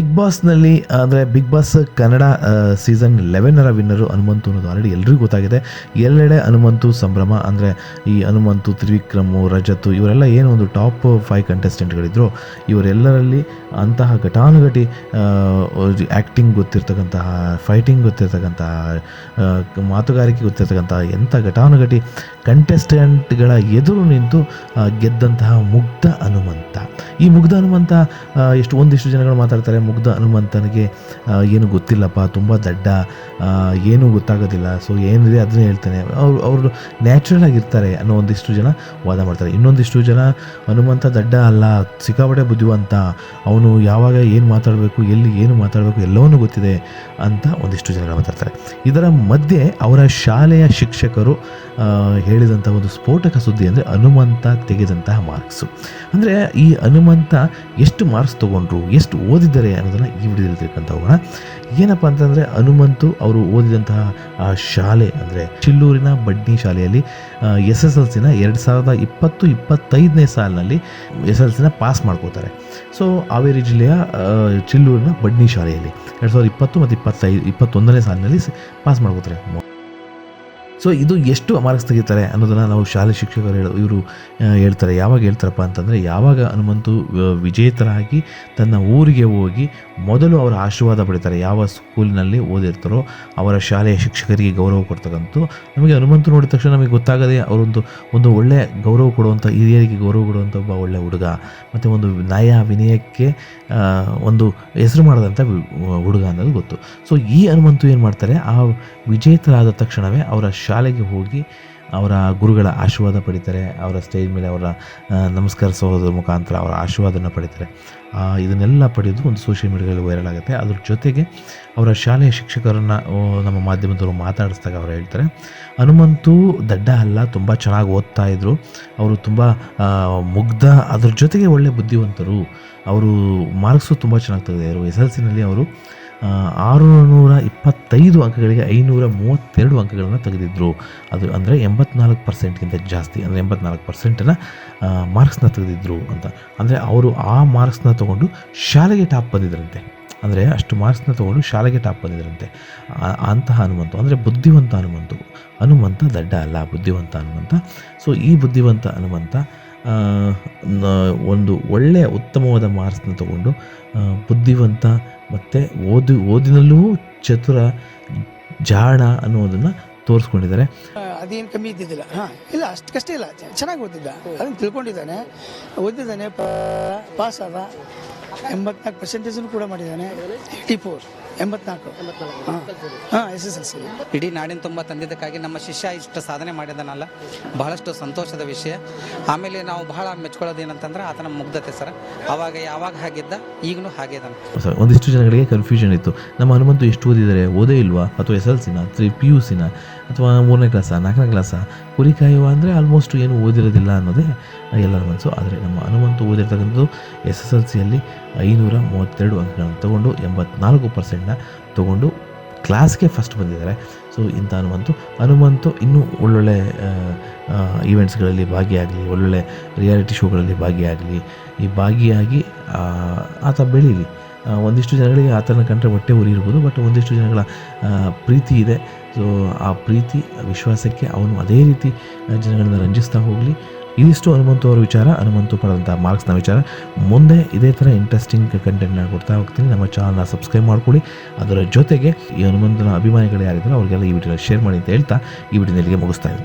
Big ಬಾಸ್ನಲ್ಲಿ ಅಂದರೆ big boss Kannada season ಲೆವೆನ್ನರ ವಿನ್ನರು ಹನುಮಂತು ಅನ್ನೋದು ಆಲ್ರೆಡಿ ಎಲ್ರಿಗೂ ಗೊತ್ತಾಗಿದೆ. ಎಲ್ಲೆಡೆ ಹನುಮಂತು ಸಂಭ್ರಮ, ಅಂದರೆ ಈ ಹನುಮಂತು, ತ್ರಿವಿಕ್ರಮು, ರಜತು, ಇವರೆಲ್ಲ ಏನು ಒಂದು ಟಾಪ್ ಫೈವ್ ಕಂಟೆಸ್ಟೆಂಟ್ಗಳಿದ್ರು ಇವರೆಲ್ಲರಲ್ಲಿ ಅಂತಹ ಘಟಾನುಘಟಿ ಆ್ಯಕ್ಟಿಂಗ್ ಗೊತ್ತಿರ್ತಕ್ಕಂತಹ ಫೈಟಿಂಗ್ ಗೊತ್ತಿರ್ತಕ್ಕಂತಹ ಮಾತುಗಾರಿಕೆ ಗೊತ್ತಿರ್ತಕ್ಕಂತಹ ಎಂಥ ಘಟಾನುಘಟಿ ಕಂಟೆಸ್ಟೆಂಟ್ಗಳ ಎದುರು ನಿಂತು ಗೆದ್ದಂತಹ ಮುಗ್ಧ ಹನುಮಂತ. ಈ ಮುಗ್ಧ ಹನುಮಂತ ಎಷ್ಟು, ಒಂದಿಷ್ಟು ಜನಗಳು ಮಾತಾಡ್ತಾರೆ ಮುಗ್ಧ ಹನುಮಂತನಿಗೆ ಏನು ಗೊತ್ತಿಲ್ಲಪ್ಪ, ತುಂಬ ದಡ್ಡ ಏನೂ ಗೊತ್ತಾಗೋದಿಲ್ಲ. ಸೊ ಏನಿದೆ ಅದನ್ನೇ ಹೇಳ್ತಾನೆ. ಅವ್ರು, ಅವರು ನ್ಯಾಚುರಲ್ ಆಗಿರ್ತಾರೆ ಅನ್ನೋ ಒಂದಿಷ್ಟು ಜನ ವಾದ ಮಾಡ್ತಾರೆ. ಇನ್ನೊಂದಿಷ್ಟು ಜನ, ಹನುಮಂತ ದಡ್ಡ ಅಲ್ಲ, ಸಿಕ್ಕಾಪಟ್ಟೆ ಬುದ್ಧಿವಂತ. ಅವನು ಯಾವಾಗ ಏನು ಮಾತಾಡಬೇಕು, ಎಲ್ಲಿ ಏನು ಮಾತಾಡಬೇಕು, ಎಲ್ಲವನ್ನೂ ಗೊತ್ತಿದೆ ಅಂತ ಒಂದಿಷ್ಟು ಜನಗಳು ಮಾತಾಡ್ತಾರೆ. ಇದರ ಮಧ್ಯೆ ಅವರ ಶಾಲೆಯ ಶಿಕ್ಷಕರು ಹೇಳಿದಂಥ ಒಂದು ಸ್ಫೋಟಕ ಸುದ್ದಿ ಅಂದರೆ ಹನುಮಂತ ತೆಗೆದಂತಹ ಮಾರ್ಕ್ಸು. ಅಂದರೆ ಈ ಹನುಮಂತ ಎಷ್ಟು ಮಾರ್ಕ್ಸ್ ತೊಗೊಂಡ್ರು, ಎಷ್ಟು ಓದಿದ್ದಾರೆ ಅನ್ನೋದನ್ನು ಈ ವಿಡಿಯೋದಲ್ಲಿ ತಿಳ್ಕೊಂತ ಹೋಗೋಣ. ಏನಪ್ಪ ಅಂತಂದರೆ, ಹನುಮಂತು ಅವರು ಓದಿದಂತಹ, ಆ, ಶಾಲೆ ಅಂದರೆ ಚಿಲ್ಲೂರಿನ ಬಡ್ನಿ ಶಾಲೆಯಲ್ಲಿ ಎಸ್ ಎಸ್ ಎಲ್ ಸಿನ ಎರಡು ಸಾವಿರದ ಇಪ್ಪತ್ತು, ಇಪ್ಪತ್ತೈದನೇ ಸಾಲಿನಲ್ಲಿ ಎಸ್ ಎಲ್ ಸಿನ ಪಾಸ್ ಮಾಡ್ಕೋತಾರೆ. ಸೊ ಹಾವೇರಿ ಜಿಲ್ಲೆಯ ಚಿಲ್ಲೂರಿನ ಬಡ್ನಿ ಶಾಲೆಯಲ್ಲಿ ಎರಡು ಸಾವಿರದ ಇಪ್ಪತ್ತು ಮತ್ತು ಇಪ್ಪತ್ತೈದು, ಇಪ್ಪತ್ತೊಂದನೇ ಸಾಲಿನಲ್ಲಿ ಪಾಸ್ ಮಾಡ್ಕೋತಾರೆ. ಸೊ ಇದು ಎಷ್ಟು ಮಾರ್ಕ್ಸ್ ತೆಗಿತಾರೆ ಅನ್ನೋದನ್ನು ನಾವು ಶಾಲೆ ಶಿಕ್ಷಕರು ಹೇಳ, ಇವರು ಹೇಳ್ತಾರೆ. ಯಾವಾಗ ಹೇಳ್ತಾರಪ್ಪ ಅಂತಂದರೆ, ಯಾವಾಗ ಹನುಮಂತು ವಿಜೇತರಾಗಿ ತನ್ನ ಊರಿಗೆ ಹೋಗಿ ಮೊದಲು ಅವರ ಆಶೀರ್ವಾದ ಪಡಿತಾರೆ. ಯಾವ ಸ್ಕೂಲಿನಲ್ಲಿ ಓದಿರ್ತಾರೋ ಅವರ ಶಾಲೆಯ ಶಿಕ್ಷಕರಿಗೆ ಗೌರವ ಕೊಡ್ತಕ್ಕಂಥ ನಮಗೆ ಹನುಮಂತು ನೋಡಿದ ತಕ್ಷಣ ನಮಗೆ ಗೊತ್ತಾಗದೆ ಅವರೊಂದು, ಒಂದು ಒಳ್ಳೆ ಗೌರವ ಕೊಡುವಂಥ, ಹಿರಿಯರಿಗೆ ಗೌರವ ಕೊಡುವಂಥ ಒಬ್ಬ ಒಳ್ಳೆ ಹುಡುಗ. ಮತ್ತು ಒಂದು ನಯ ವಿನಯಕ್ಕೆ ಒಂದು ಹೆಸರು ಮಾಡಿದಂಥ ಹುಡುಗ ಅನ್ನೋದು ಗೊತ್ತು. ಸೊ ಈ ಹನುಮಂತು ಏನು ಮಾಡ್ತಾರೆ, ಆ ವಿಜೇತರಾದ ತಕ್ಷಣವೇ ಅವರ ಶಾಲೆಗೆ ಹೋಗಿ ಅವರ ಗುರುಗಳ ಆಶೀರ್ವಾದ ಪಡಿತಾರೆ, ಅವರ ಸ್ಟೇಜ್ ಮೇಲೆ ಅವರ ನಮಸ್ಕಾರ ನಮಸ್ಕರಿಸೋದ್ರ ಮುಖಾಂತರ ಅವರ ಆಶೀರ್ವಾದನ ಪಡಿತಾರೆ. ಇದನ್ನೆಲ್ಲ ಪಡೆಯೋದು ಒಂದು ಸೋಷಿಯಲ್ ಮೀಡಿಯಾದಲ್ಲಿ ವೈರಲ್ ಆಗುತ್ತೆ. ಅದ್ರ ಜೊತೆಗೆ ಅವರ ಶಾಲೆಯ ಶಿಕ್ಷಕರನ್ನು ನಮ್ಮ ಮಾಧ್ಯಮದವರು ಮಾತಾಡಿಸ್ದಾಗ ಅವರು ಹೇಳ್ತಾರೆ, ಹನುಮಂತು ದಡ್ಡ ಅಲ್ಲ, ತುಂಬ ಚೆನ್ನಾಗಿ ಓದ್ತಾ ಇದ್ದರು ಅವರು ತುಂಬ ಮುಗ್ಧ, ಅದ್ರ ಜೊತೆಗೆ ಒಳ್ಳೆ ಬುದ್ಧಿವಂತರು. ಅವರು ಮಾರ್ಕ್ಸು ತುಂಬ ಚೆನ್ನಾಗಿ ತೆಗೆದಿದ್ದರು. ಎಸ್ ಎಲ್ ಸಿನಲ್ಲಿ ಅವರು ಆರುನೂರ ಇಪ್ಪತ್ತೈದು ಅಂಕಗಳಿಗೆ ಐನೂರ ಮೂವತ್ತೆರಡು ಅಂಕಗಳನ್ನು ತೆಗೆದಿದ್ದರು ಅದು ಅಂದರೆ ಎಂಬತ್ನಾಲ್ಕು ಪರ್ಸೆಂಟ್ಗಿಂತ ಜಾಸ್ತಿ, ಅಂದರೆ ಎಂಬತ್ನಾಲ್ಕು ಪರ್ಸೆಂಟನ್ನು ಮಾರ್ಕ್ಸ್ನ ತೆಗೆದಿದ್ದರು ಅಂತ. ಅಂದರೆ ಅವರು ಆ ಮಾರ್ಕ್ಸ್ನ ತೊಗೊಂಡು ಶಾಲೆಗೆ ಟಾಪ್ ಬಂದಿದ್ದರಂತೆ ಅಂದರೆ ಅಷ್ಟು ಮಾರ್ಕ್ಸ್ನ ತೊಗೊಂಡು ಶಾಲೆಗೆ ಟಾಪ್ ಬಂದಿದ್ರಂತೆ. ಅಂತಹ ಹನುಮಂತು, ಅಂದರೆ ಬುದ್ಧಿವಂತ ಹನುಮಂತು. ಹನುಮಂತ ದಡ್ಡ ಅಲ್ಲ, ಬುದ್ಧಿವಂತ ಹನುಮಂತ. ಸೊ ಈ ಬುದ್ಧಿವಂತ ಹನುಮಂತ ಒಂದು ಒಳ್ಳೆಯ ಉತ್ತಮವಾದ ಮಾರ್ಕ್ಸ್ನ ತಗೊಂಡು ಬುದ್ಧಿವಂತ ಮತ್ತು ಓದಿ, ಓದಿನಲ್ಲೂ ಚತುರ, ಜಾಣ ಅನ್ನೋದನ್ನು ತೋರಿಸ್ಕೊಂಡಿದ್ದಾರೆ. ಅದೇನು ಕಮ್ಮಿ ಇದ್ದಿದ್ದಿಲ್ಲ. ಹಾಂ, ಇಲ್ಲ ಅಷ್ಟಕ್ಕಷ್ಟೇ ಇಲ್ಲ. ಚೆನ್ನಾಗಿ ಓದಿದ್ದ. ಅದನ್ನು ತಿಳ್ಕೊಂಡಿದ್ದಾನೆ. ಓದಿದ್ದಾನೆ ಪಾಸ್ ಆದ. ಎಂಬತ್ನಾಲ್ಕು ಪರ್ಸೆಂಟೇಜನ್ನು ಕೂಡ ಮಾಡಿದ್ದಾನೆ. ಏಯ್ಟಿ ಫೋರ್ ಎಂಬತ್ನಾಲ್ಕು. ಹಾಂ. S S L C. ಇಡೀ ನಾಡಿನ ತುಂಬ ತಂದಿದ್ದಕ್ಕಾಗಿ ನಮ್ಮ ಶಿಷ್ಯ ಇಷ್ಟು ಸಾಧನೆ ಮಾಡಿದನಲ್ಲ. ಬಹಳಷ್ಟು ಸಂತೋಷದ ವಿಷಯ. ಆಮೇಲೆ ನಾವು ಬಹಳ ಮೆಚ್ಕೊಳ್ಳೋದು ಏನಂತಂದ್ರೆ ಆತನ ಮುಗ್ಧತೆ ಸರ್. ಅವಾಗ ಯಾವಾಗ ಹಾಗಿದ್ದ ಈಗಲೂ ಹಾಗೆ ಇದ್ದಾನೆ ಒಂದಿಷ್ಟು ಜನಗಳಿಗೆ ಕನ್ಫ್ಯೂಷನ್ ಇತ್ತು. ನಮ್ಮ ಹನುಮಂತು ಎಷ್ಟು ಓದಿದರೆ ಓದೇ ಇಲ್ವಾ? ಅಥವಾ ಎಸ್ ಎಲ್ ಸಿನ ತ್ರೀ ಪಿ ಯು ಸಿನ ಅಥವಾ ಮೂರನೇ ಕ್ಲಾಸ ನಾಲ್ಕನೇ ಕ್ಲಾಸ ಕುರಿ ಕಾಯುವ ಅಂದರೆ ಆಲ್ಮೋಸ್ಟ್ ಏನು ಓದಿರೋದಿಲ್ಲ ಅನ್ನೋದೇ ಎಲ್ಲರ ಮನಸ್ಸು. ಆದರೆ ನಮ್ಮ ಹನುಮಂತು ಓದಿರ್ತಕ್ಕಂಥದ್ದು ಎಸ್ ಎಸ್ ಎಲ್ ಸಿಯಲ್ಲಿ ಐನೂರ ಮೂವತ್ತೆರಡು ಅಂಕಗಳನ್ನು ತಗೊಂಡು ಎಂಬತ್ನಾಲ್ಕು ಪರ್ಸೆಂಟ್ನ ತಗೊಂಡು ಕ್ಲಾಸ್ಗೆ ಫಸ್ಟ್ ಬಂದಿದ್ದಾರೆ. ಸೊ ಇಂಥ ಹನುಮಂತು ಹನುಮಂತು ಇನ್ನೂ ಒಳ್ಳೊಳ್ಳೆ ಈವೆಂಟ್ಸ್ಗಳಲ್ಲಿ ಭಾಗಿಯಾಗಲಿ, ಒಳ್ಳೊಳ್ಳೆ ರಿಯಾಲಿಟಿ ಶೋಗಳಲ್ಲಿ ಭಾಗಿಯಾಗಲಿ, ಈ ಭಾಗಿಯಾಗಿ ಆತ ಬೆಳೀಲಿ. ಒಂದಿಷ್ಟು ಜನಗಳಿಗೆ ಆತನ ಕಂಡ್ರೆ ಹೊಟ್ಟೆ ಉರಿ ಇರ್ಬೋದು ಬಟ್ ಒಂದಿಷ್ಟು ಜನಗಳ ಪ್ರೀತಿ ಇದೆ. ಸೊ ಆ ಪ್ರೀತಿ ವಿಶ್ವಾಸಕ್ಕೆ ಅವನು ಅದೇ ರೀತಿ ಜನಗಳನ್ನ ರಂಜಿಸ್ತಾ ಹೋಗಲಿ. ಇದಿಷ್ಟು ಹನುಮಂತು ಅವರ ವಿಚಾರ, ಹನುಮಂತು ಪಡೆದಂಥ ಮಾರ್ಕ್ಸ್ನ ವಿಚಾರ. ಮುಂದೆ ಇದೇ ಥರ ಇಂಟ್ರೆಸ್ಟಿಂಗ್ ಕಂಟೆಂಟ್ನ ಕೊಡ್ತಾ ಹೋಗ್ತೀನಿ. ನಮ್ಮ ಚಾನಲ್ನ ಸಬ್ಸ್ಕ್ರೈಬ್ ಮಾಡ್ಕೊಳ್ಳಿ. ಅದರ ಜೊತೆಗೆ ಈ ಹನುಮಂತನ ಅಭಿಮಾನಿಗಳು ಯಾರಿದ್ರು ಅವರಿಗೆಲ್ಲ ಈ ವಿಡಿಯೋ ಶೇರ್ ಮಾಡಿ ಅಂತ ಹೇಳ್ತಾ ಈ ವಿಡಿಯೋ ಇಲ್ಲಿಗೆ ಮುಗಿಸ್ತಾ ಇದ್ದೀನಿ.